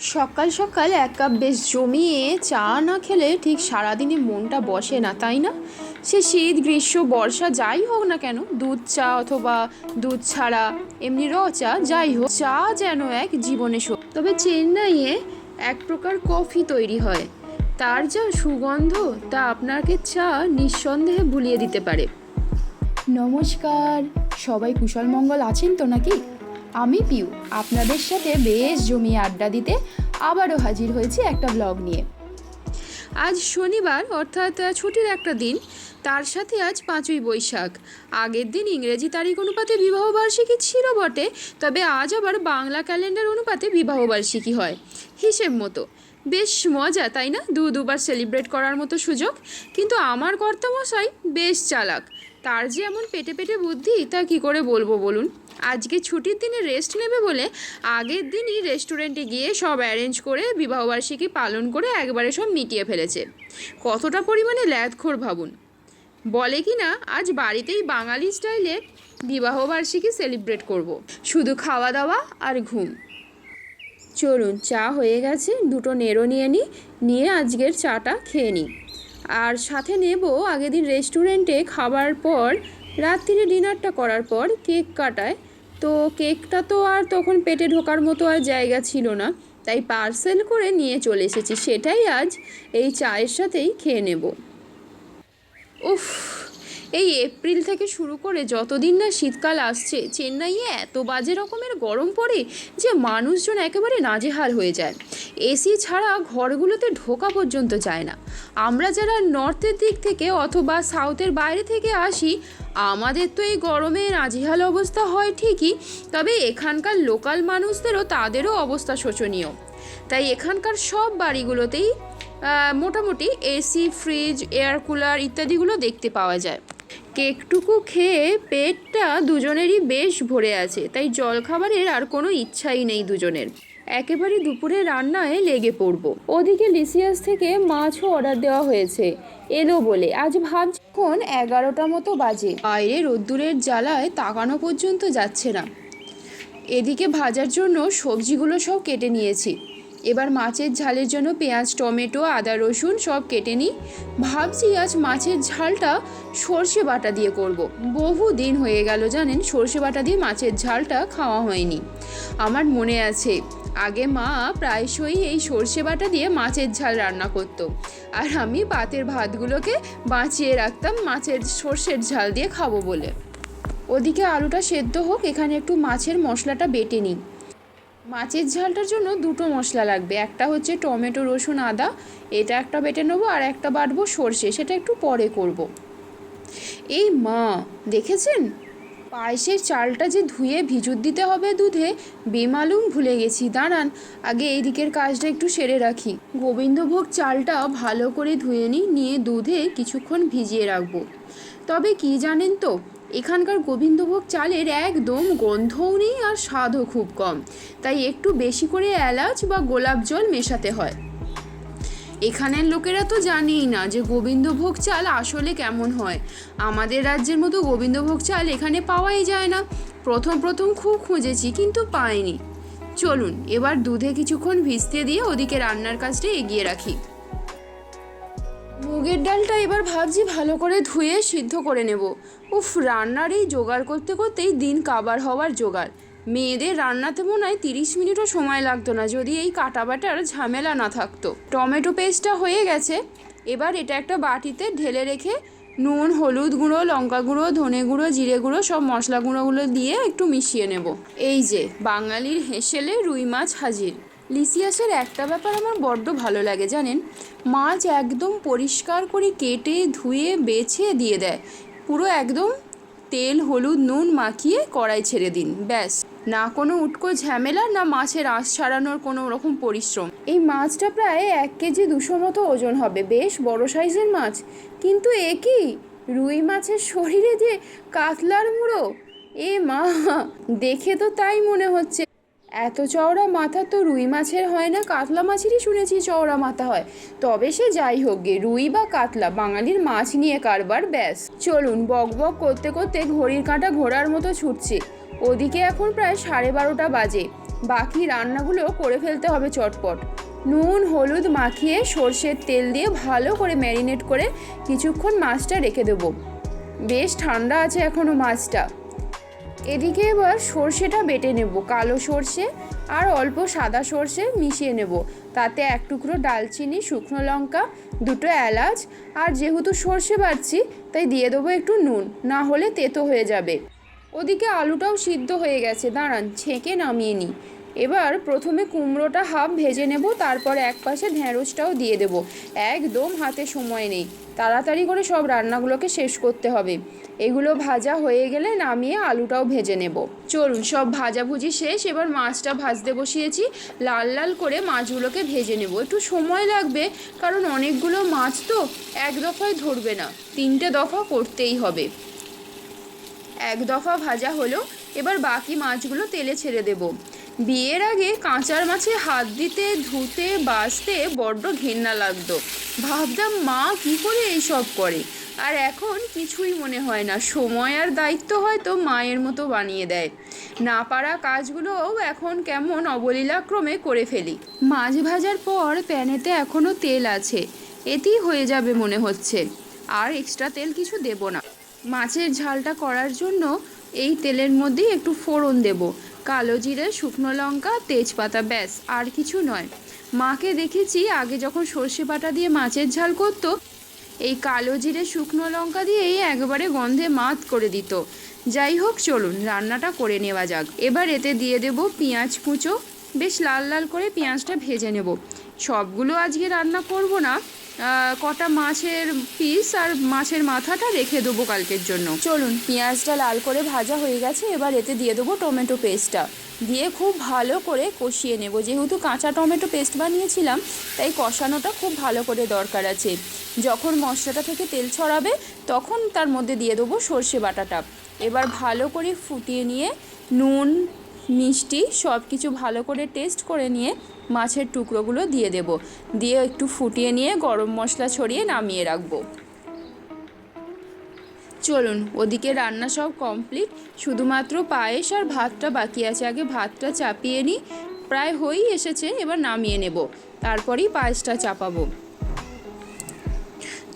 সকাল সকাল এক কাপ বেশ জমিয়ে চা না খেলে ঠিক সারাদিনে মনটা বসে না, তাই না? সে শীত, গ্রীষ্ম, বর্ষা যাই হোক না কেন, দুধ চা অথবা দুধ ছাড়া, এমনি র চা যাই হোক, চা যেন এক জীবনে তবে চেন্নাইয়ে এক প্রকার কফি তৈরি হয়। তার যা সুগন্ধ, তা আপনাকে চা নিঃসন্দেহে ভুলিয়ে দিতে পারে। নমস্কার, সবাই কুশল মঙ্গল আছেন তো নাকি? আমি পিউ, আপনাদের সাথে বেশ জমিয়ে আড্ডা দিতে আবারও হাজির হয়েছি একটা ব্লগ নিয়ে। আজ শনিবার, অর্থাৎ ছুটির একটা দিন, তার সাথে আজ পাঁচই বৈশাখ। আগের দিন ইংরেজি তারিখ অনুপাতে বিবাহবার্ষিকী ছিল বটে, তবে আজ আবার বাংলা ক্যালেন্ডার অনুপাতে বিবাহবার্ষিকী হয়, হিসেব মতো। বেশ মজা, তাই না? দু দুবার সেলিব্রেট করার মতো সুযোগ। কিন্তু আমার কর্তামশাই বেশ চালাক। তার যে এমন পেটে পেটে বুদ্ধি, তা কি করে বলব বলুন? আজকে ছুটির দিনে রেস্ট নেবে বলে আগের দিনই রেস্টুরেন্টে গিয়ে সব অ্যারেঞ্জ করে বিবাহবার্ষিকী পালন করে একবারে সব মিটিয়ে ফেলেছে। কতটা পরিমাণে ল্যাদখোর ভাবুন। বলে কি না, আজ বাড়িতেই বাঙালি স্টাইলে বিবাহবার্ষিকী সেলিব্রেট করব। শুধু খাওয়া দাওয়া আর ঘুম। চলুন, চা হয়ে গেছে, দুটো নেড়ো নিয়ে নিই নিয়ে আজকের চাটা খেয়ে নিই আর সাথে নেব আগের দিন রেস্টুরেন্টে খাবার পর, রাত্রিরে ডিনারটা করার পর কেক কাটায়। তো কেকটা তো আর তখন পেটে ঢোকার মতো আর জায়গা ছিল না, তাই পার্সেল করে নিয়ে চলে এসেছি। সেটাই আজ এই চায়ের সাথেই খেয়ে নেব। উফ এই এপ্রিল থেকে শুরু করে যতদিন না শীতকাল আসছে, চেন্নাইয়ে এত বাজে রকমের গরম পড়ে যে মানুষজন একেবারে নাজেহাল হয়ে যায়। এসি ছাড়া ঘরগুলোতে ঢোকা পর্যন্ত যায় না। আমরা যারা নর্থের দিক থেকে অথবা সাউথের বাইরে থেকে আসি, আমাদের তো এই গরমে নাজেহাল অবস্থা হয় ঠিকই, তবে এখানকার লোকাল মানুষদেরও তাদেরও অবস্থা শোচনীয়। তাই এখানকার সব বাড়িগুলোতেই মোটামুটি এসি, ফ্রিজ, এয়ার কুলার ইত্যাদিগুলো দেখতে পাওয়া যায়। কেকটুকু খেয়ে পেটটা দুজনেরই বেশ ভরে আছে, তাই জলখাবারের আর কোনো ইচ্ছাই নেই দুজনের। একেবারে দুপুরে রান্নায় লেগে পড়ব। ওদিকে লিসিয়াস থেকে মাছও অর্ডার দেওয়া হয়েছে। এলো বলে, আজ ভাবছি এখন এগারোটা মতো বাজে। বাইরে রোদ্দুরের জ্বালায় তাকানো পর্যন্ত যাচ্ছে না। এদিকে ভাজার জন্য সবজিগুলো সব কেটে নিয়েছি। এবার মাছের ঝালের জন্য পেঁয়াজ, টমেটো, আদা, রসুন সব কেটে নিই। ভাবছি আজ মাছের ঝালটা সর্ষে বাটা দিয়ে করব। বহু দিন হয়ে গেল জানেন, সর্ষে বাটা দিয়ে মাছের ঝালটা খাওয়া হয়নি। আমার মনে আছে, আগে মা প্রায়শই এই সর্ষে বাটা দিয়ে মাছের ঝাল রান্না করতো। আর আমি পাতের ভাতগুলোকে বাঁচিয়ে রাখতাম মাছের সর্ষের ঝাল দিয়ে খাব বলে। ওদিকে আলুটা সেদ্ধ হোক, এখানে একটু মাছের মশলাটা বেটে নিই। মাছের ঝালটার জন্য দুটো মশলা লাগবে। একটা হচ্ছে টমেটো, রসুন, আদা। এটা একটা বেটে নেব আর একটা বাটবো সর্ষে। সেটা একটু পরে করব। এই মা, দেখেছেন? পায়েসের চালটা যে ধুয়ে ভিজুত দিতে হবে দুধে, বেমালুম ভুলে গেছি। দাঁড়ান, আগে এই দিকের কাজটা একটু সেরে রাখি। গোবিন্দভোগ চালটা ভালো করে ধুয়ে নিই, নিয়ে দুধে কিছুক্ষণ ভিজিয়ে রাখব। তবে কি জানেন তো এখানকার গোবিন্দভোগ চালের একদম গন্ধও নেই আর স্বাদও খুব কম। তাই একটু বেশি করে এলাচ বা গোলাপ জল মেশাতে হয়। এখানের লোকেরা তো জানেই না যে গোবিন্দভোগ চাল আসলে কেমন হয়। আমাদের রাজ্যের মতো গোবিন্দভোগ চাল এখানে পাওয়াই যায় না। প্রথম প্রথম খুব খুঁজেছি কিন্তু পাইনি। চলুন, এবার দুধে কিছুক্ষণ ভিজতে দিয়ে ওদিকে রান্নার কাজটা এগিয়ে রাখি। মুগের ডালটা এবার ভাবছি ভালো করে ধুয়ে সিদ্ধ করে নেব। উফ, রান্নার এই জোগাড় করতে করতেই দিন কাবার হওয়ার জোগাড়। মেয়েদের রান্নাতে মনে হয় তিরিশ মিনিটও সময় লাগতো না, যদি এই কাটা বাটার ঝামেলা না থাকতো। টমেটো পেস্টটা হয়ে গেছে। এবার এটা একটা বাটিতে ঢেলে রেখে নুন, হলুদ গুঁড়ো, লঙ্কা গুঁড়ো, ধনে গুঁড়ো, জিরে গুঁড়ো, সব মশলা গুঁড়োগুলো দিয়ে একটু মিশিয়ে নেব। এই যে, বাঙালির হেসেলে রুই মাছ হাজির। লিসিয়াসের একটা ব্যাপার আমার বড্ড ভালো লাগে, জানেন? মাছ একদম পরিষ্কার করে কেটে, ধুয়ে, বেছে দিয়ে দেয়। পুরো একদম তেল, হলুদ, নুন মাখিয়ে কড়াই ছেড়ে দিন, ব্যাস। না কোনো উটকো ঝামেলা, না মাছের আঁশ ছাড়ানোর কোনো রকম পরিশ্রম। এই মাছটা প্রায় এক কেজি দুশো মতো ওজন হবে, বেশ বড় সাইজের মাছ। কিন্তু এ কি? রুই মাছের শরীরে যে কাতলার মুড়ো? এ মা, দেখে তো তাই মনে হচ্ছে। এত চওড়া মাথা তো রুই মাছের হয় না, কাতলা মাছেরই শুনেছি চওড়া মাথা হয়। তবে সে যাই হোক গে, রুই বা কাতলা বাঙালির মাছ নিয়ে কারবার ব্যাস। চলুন বক বক করতে করতে ঘড়ির কাঁটা ঘোড়ার মতো ছুটছে। ওদিকে এখন প্রায় সাড়ে বারোটা বাজে। বাকি রান্নাগুলো করে ফেলতে হবে চটপট। নুন, হলুদ মাখিয়ে সর্ষের তেল দিয়ে ভালো করে ম্যারিনেট করে কিছুক্ষণ মাছটা রেখে দেবো। বেশ ঠান্ডা আছে এখনও মাছটা। এদিকে এবার সর্ষেটা বেটে নেব, কালো সর্ষে আর অল্প সাদা সর্ষে মিশিয়ে নেব। তাতে এক টুকরো ডালচিনি, শুকনো লঙ্কা, দুটো এলাচ আর যেহেতু সর্ষে বাড়ছি তাই দিয়ে দেবো একটু নুন, না হলে তেতো হয়ে যাবে। ওদিকে আলুটাও সিদ্ধ হয়ে গেছে, দাঁড়ান, ছেঁকে নামিয়ে নিই। এবার প্রথমে কুমড়োটা হাফ ভেজে নেব, তারপর এক পাশে ঢ্যাঁড়সটাও দিয়ে দেব। একদম হাতে সময় নেই। তাড়াতাড়ি করে সব রান্নাগুলোকে শেষ করতে হবে। এগুলো ভাজা হয়ে গেলে নামিয়ে আলুটাও ভেজে নেব। চলুন, সব ভাজাভুজি শেষ। এবার মাছটা ভাজতে বসিয়েছি। লাল লাল করে মাছগুলোকে ভেজে নেব। একটু সময় লাগবে, কারণ অনেকগুলো মাছ তো এক দফায় ধরবে না। তিনটে দফা করতেই হবে। এক দফা ভাজা হলো। এবার বাকি মাছগুলো তেলে ছেড়ে দেব। বিয়ের আগে কাঁচার মাছে হাত দিতে, ধুতে বাছতে বড্ড ঘেন্না লাগতো। ভাবতাম, মা কি করে এইসব করে? আর এখন কিছুই মনে হয় না। সময় আর দায়িত্ব হয়তো মায়ের মতো বানিয়ে দেয়। না পারা কাজগুলোও এখন কেমন অবলীলাক্রমে করে ফেলি। মাছ ভাজার পর প্যানেতে এখনও তেল আছে। এতেই হয়ে যাবে মনে হচ্ছে। আর এক্সট্রা তেল কিছু দেব না। মাছের ঝালটা করার জন্য এই তেলের মধ্যেই একটু ফোড়ন দেব। কালো জিরে, শুকনো লঙ্কা, তেজপাতা, ব্যাস, আর কিছু নয়। মাকে দেখেছি আগে যখন সর্ষে বাটা দিয়ে মাছের ঝাল করতো, এই কালো জিরে, শুকনো লঙ্কা দিয়েই একবারে গন্ধে মাত করে দিত। যাই হোক, চলুন, রান্নাটা করে নেওয়া যাক। এবার এতে দিয়ে দেব পেঁয়াজ কুচো। বেশ লাল লাল করে পেঁয়াজটা ভেজে নেব। সবগুলো আজকে রান্না করব না। কটা মাছের পিস আর মাছের মাথাটা রেখে দেবো কালকের জন্য। চলুন, পেঁয়াজটা লাল করে ভাজা হয়ে গেছে, এবার এতে দিয়ে দেবো টমেটো পেস্টটা। দিয়ে খুব ভালো করে কষিয়ে নেব। যেহেতু কাঁচা টমেটো পেস্ট বানিয়েছিলাম, তাই কষানোটা খুব ভালো করে দরকার আছে। যখন মশলাটা থেকে তেল ছড়াবে, তখন তার মধ্যে দিয়ে দেবো সর্ষে বাটাটা। এবার ভালো করে ফুটিয়ে নিয়ে নুন মিষ্টি সব কিছু ভালো করে টেস্ট করে নিয়ে মাছের টুকরোগুলো দিয়ে দেব। দিয়ে একটু ফুটিয়ে নিয়ে গরম মশলা ছড়িয়ে নামিয়ে রাখব। চলুন, ওদিকে রান্না সব কমপ্লিট শুধুমাত্র পায়েস আর ভাতটা বাকি আছে। আগে ভাতটা চাপিয়ে নিই। প্রায় হয়েই এসেছে, এবার নামিয়ে নেব। তারপরেই পায়েসটা চাপাবো।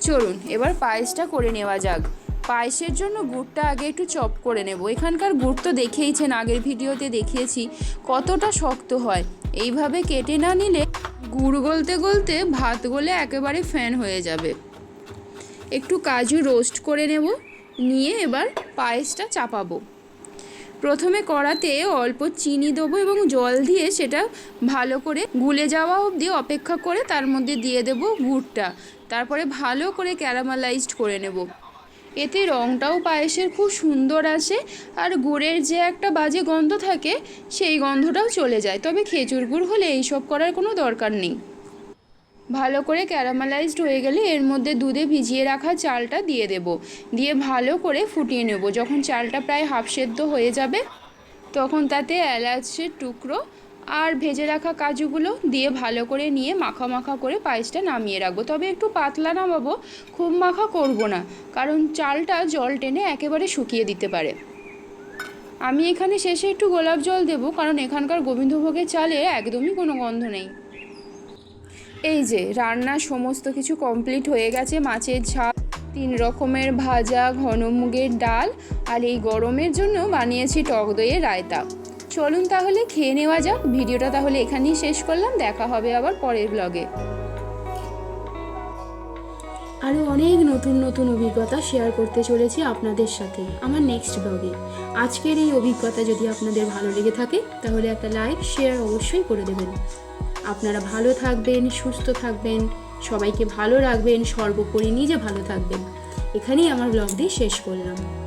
চলুন, এবার পায়েসটা করে নেওয়া যাক। পায়েসের জন্য গুড়টা আগে একটু চপ করে নেব। এখানকার গুড় তো দেখেইছেন, আগের ভিডিওতে দেখিয়েছি কতটা শক্ত হয়। এইভাবে কেটে না নিলে গুড় গলতে গলতে ভাত গলে একেবারে ফ্যান হয়ে যাবে। একটু কাজু রোস্ট করে নেব, নিয়ে এবার পায়েসটা চাপাবো। প্রথমে কড়াতে অল্প চিনি দেবো এবং জল দিয়ে সেটা ভালো করে গুলে যাওয়া অবধি অপেক্ষা করে তার মধ্যে দিয়ে দেব গুড়টা। তারপরে ভালো করে ক্যারামালাইজড করে নেব। এতে রঙটাও পায়েসের খুব সুন্দর আসে আর গুড়ের যে একটা বাজে গন্ধ থাকে, সেই গন্ধটাও চলে যায়। তবে খেজুর গুড় হলে এইসব করার কোনো দরকার নেই। ভালো করে ক্যারামেলাইজড হয়ে গেলে এর মধ্যে দুধে ভিজিয়ে রাখা চালটা দিয়ে দেব। দিয়ে ভালো করে ফুটিয়ে নেব। যখন চালটা প্রায় হাফ সেদ্ধ হয়ে যাবে, তখন তাতে এলাচের টুকরো আর ভেজে রাখা কাজুগুলো দিয়ে ভালো করে নিয়ে মাখা মাখা করে পায়েসটা নামিয়ে রাখব। তবে একটু পাতলা নামাবো, খুব মাখা করব না, কারণ চালটা জল টেনে একেবারে শুকিয়ে দিতে পারে। আমি এখানে শেষে একটু গোলাপ জল দেবো, কারণ এখানকার গোবিন্দভোগের চালে একদমই কোনো গন্ধ নেই। এই যে, রান্না সমস্ত কিছু কমপ্লিট হয়ে গেছে, মাছের ঝাল, তিন রকমের ভাজা, ঘন মুগের ডাল, আর এই গরমের জন্য বানিয়েছি টক দইয়ের রায়তা। চলুন তাহলে, খেয়ে নেওয়া যাক। ভিডিওটা তাহলে এখানেই শেষ করলাম। দেখা হবে আবার পরের ব্লগে আরও অনেক নতুন নতুন অভিজ্ঞতা শেয়ার করতে চলেছি আপনাদের সাথে আমার নেক্সট ব্লগে আজকের এই অভিজ্ঞতা যদি আপনাদের ভালো লেগে থাকে, তাহলে একটা লাইক শেয়ার অবশ্যই করে দেবেন। আপনারা ভালো থাকবেন, সুস্থ থাকবেন, সবাইকে ভালো রাখবেন, সর্বোপরি নিজে ভালো থাকবেন। এখানেই আমার ব্লগটি শেষ করলাম।